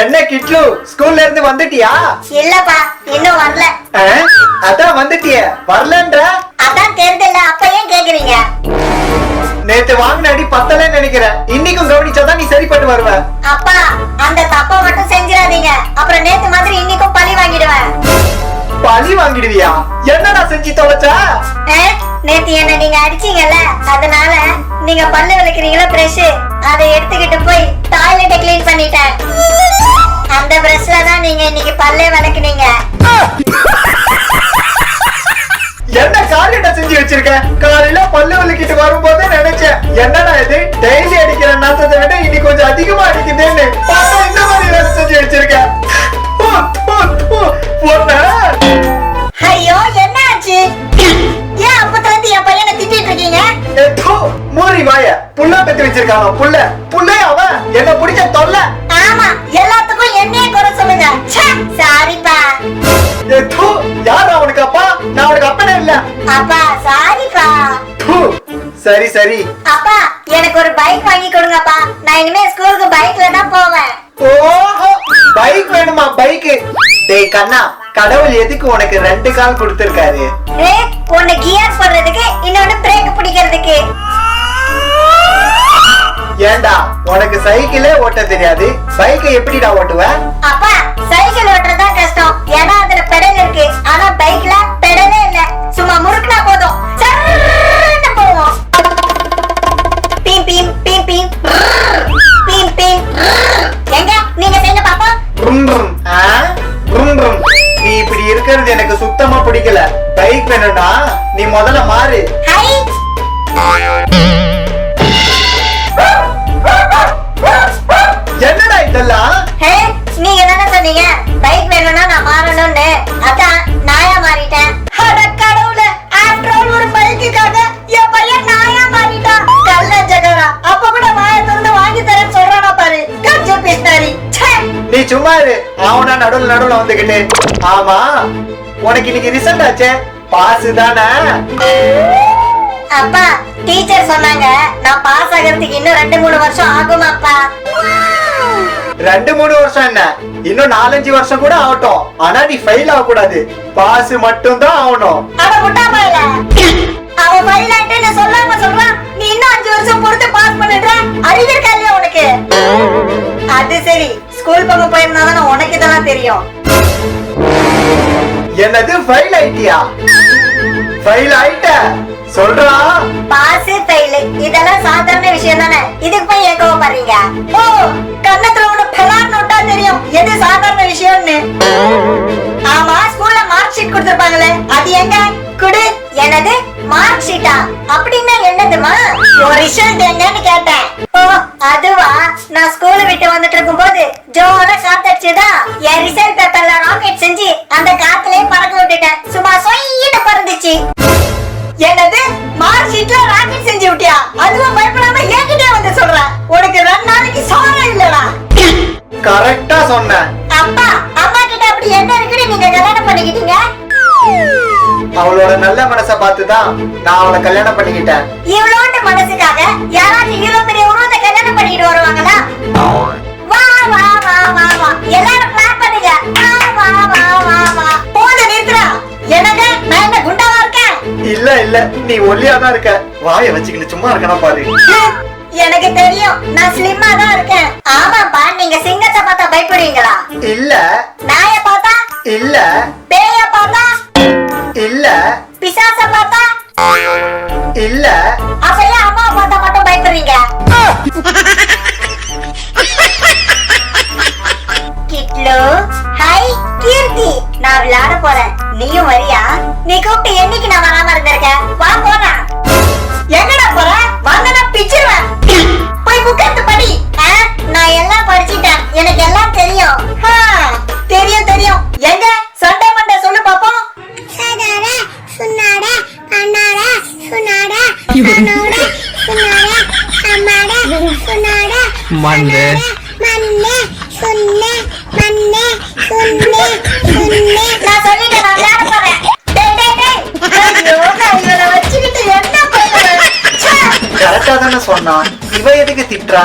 என்ன கிட்லு? ஸ்கூல்ல இருந்து வந்துட்டியா? இல்லப்பா இன்னும் வரல? அதான் வந்துட்டிய. வரலன்ற? அதான் தெரிஞ்சல அப்ப ஏன் கேக்குறீங்க? நேத்து வாங்கின அடி பத்தலன்னு நினைக்கிறேன். இன்னைக்கும் கவனிச்சாதான் நீ சரிப்பட்டு வருவ. அப்பா அந்த தப்ப மட்டும் செஞ்சிடாதீங்க. அப்புறம் நேத்து மாதிரி இன்னைக்கும் பழி வாங்கிடுவேன். பழி வாங்கிடுவியா? என்னடா செஞ்சு தொலைச்ச? நேத்து என்ன நீங்க அடிச்சீங்கல்ல அதனால நீங்க பல்லு விளக்குறீங்களா பிரஷ் அதை எடுத்துக்கிட்டு போய் டாய்லெட்டை க்ளீன் பண்ணிட்டேன். நீங்க இன்னைக்கு பல்லே என்ன காரியத்தை செஞ்சு வச்சிருக்க? காலையில பல்லு வலிக்கிட்டு வரும்போது நினைச்சேன். என்னடா இது? டெய்லி அடிக்கிற நாத்தத்தை விட இன்னைக்கு கொஞ்சம் அதிகமா அடிக்குதுன்னு பார்த்தா இந்த மாதிரி வேலை செஞ்சு வச்சிருக்க. போ, போ, போ. பொண்ணு? ஐயோ என்ன ஆச்சு? ஏன் அப்பத்துல இருந்து என் பையனை திட்டிட்டு இருக்கீங்க? மூறி வாய. புள்ள பெத்து வச்சிருக்கானோ புள்ள புள்ளே அவன். என்ன பிடிச்ச தொல்லை. ஆமா எல்லாத்துக்கும் என்னையே குறை சொல்லுங்க. சாரிப்பா. ஏதோ யார் அவனுக்கு அப்பா? நான் அவனுக்கு அப்பனே இல்ல. அப்பா சாரிப்பா. சரி சரி. அப்பா எனக்கு ஒரு பைக் வாங்கி கொடுங்கப்பா. நான் இனிமே ஸ்கூலுக்கு பைக்ல தான் போவேன். ஓஹோ பைக் வேணுமா பைக் டேய் கண்ணா கடவுள் எதுக்கு உனக்கு ரெண்டு கால் கொடுத்திருக்காரு? ஏ ஒன்னு கியர் போடுறதுக்கு இன்னொன்னு பிரேக் பிடிக்கிறதுக்கு. ஏண்டா உனக்கு சைக்கிளே ஓட்ட தெரியாது. பைக்கை எப்படிடா ஓட்டுவ? அப்பா சைக்கிள் ஓட்டுறதா கஷ்டம். ஏன்னா அதுல பெடல் இருக்கு. ஆனா பைக்ல பெடலே இல்ல. சும்மா முறுக்குனா போதும். சர்ருன்னு போவோம். பீம் பீம் பீம் பீம். பீம் பீம். எங்க? நீங்க செய்யுங்க பாப்பா. ஆ? ப்ரும். நீ இப்படி இருக்கிறது எனக்கு சுத்தமா பிடிக்கல. பைக் வேணும்னா நீ முதல்ல மாறு. ஹை பைக் வேணும்னா நான் மாறணும்னு. அதான் நாயா மாறிட்டேன்? அட கடவுளே ஆஃப்டர் ஆல் ஒரு பைக்குக்காக என் பையன் நாயா மாறிட்டான்? கல்ல ஜகரா அப்ப கூட வாய திறந்து வாங்கி தரேன்னு சொல்றானா பாரு. கஞ்ச பிஸ்தாரி நீ சும்மா இரு அவனா நடுவுல நடுவுல வந்துகிட்டு ஆமா உனக்கு இன்னைக்கு ரிசல்ட் ஆச்சே? பாஸ் தானே? அப்பா டீச்சர் சொன்னாங்க நான் பாஸ் ஆகிறதுக்கு இன்னும் ரெண்டு மூணு வருஷம் ஆகுமாப்பா. ரெண்டு மூணு வருஷம் என்ன? இன்னும் நாலஞ்சு வருஷம் கூட ஆகட்டும். ஆனா நீ ஃபெயில் ஆக கூடாது பாஸ் மட்டும் தான் ஆகணும் அவன் பயிலாட்டு சொல்லாம சொல்றான் நீ இன்னும் அஞ்சு வருஷம் பொறுத்து பாஸ் பண்ணிடுற? அறிவு இருக்கா இல்லையா உனக்கு? அது சரி. ஸ்கூல் பக்கம் போயிருந்தா தானே உனக்கு இதெல்லாம் தெரியும். என்னது ஃபெயில் ஆயிட்டியா? ஃபெயில் ஆயிட்ட. சொல்றா. பாஸ் ஃபெயில் இதெல்லாம் சாதாரண விஷயம் தானே. இதுக்கு போய் ஏக்கவ பாருங்க ஓ கண்ணத்துல எது சாதாரண விஷயம்னு? ஆமா ஸ்கூல்ல மார்க் ஷீட் கொடுத்திருப்பாங்களே அது எங்க? குடு எனது மார்க் ஷீட்டா அப்படின்னா என்னதுமா ஒரு ரிசல்ட் என்னன்னு கேட்டேன். ஓ அதுவா? நான் ஸ்கூல விட்டு வந்துட்டு இருக்கும்போது ஜோர காத்தடிச்சுதா என் ரிசல்ட் பேப்பர்ல ராக்கெட் செஞ்சு அந்த காத்துலயே பறக்க விட்டுட்டேன். சும்மா சொயின்னு பறந்துச்சு. என்னது? மார்க் ஷீட்ல ராக்கெட் செஞ்சு விட்டியா? அதுவும் பயப்படாம என்கிட்டே வந்து சொல்ற. உனக்கு ரெண்டு நாளைக்கு சோழ இல்லடா. கரெக்ட் பார்த்து தான் நான் அவளை கல்யாணம் பண்ணிக்கிட்டேன். இவ்வளோண்டு மனசுக்காக யாராச்சும் இவ்வளவு பெரிய உருவத்தை கல்யாணம் பண்ணிட்டு வருவாங்களா? வா வா வா வா வா எல்லாரும் பிளான் பண்ணுங்க. வா வா வா வா வா. போத நிறுத்துறா எனக்கு நான் என்ன குண்டாவா இருக்கேன் இல்ல இல்ல. நீ ஒல்லியா தான் இருக்க. வாயை வச்சுக்கிட்டு சும்மா இருக்கணும் பாரு. எனக்கு தெரியும். நான் ஸ்லிம்மா தான் இருக்கேன். ஆமாப்பா நீங்க சிங்கத்தை பார்த்தா பயப்படுவீங்களா? இல்ல. நாய பார்த்தா? இல்ல. பேய பார்த்தா? பிசாச பார்த்தா? இல்ல. அப்ப ஏன் அம்மா பார்த்தா மட்டும் பயப்படுறீங்க? கிட்லு ஹாய் கீர்த்தி. நான் விளையாட போறேன். நீயும் வரியா? நீ கூப்பிட்டு என்னைக்கு நான் வராம இருந்திருக்கேன் வா போலாம். ச்சே. கரெக்டா தானே சொன்னான் இவ எதுக்கு திட்டுறா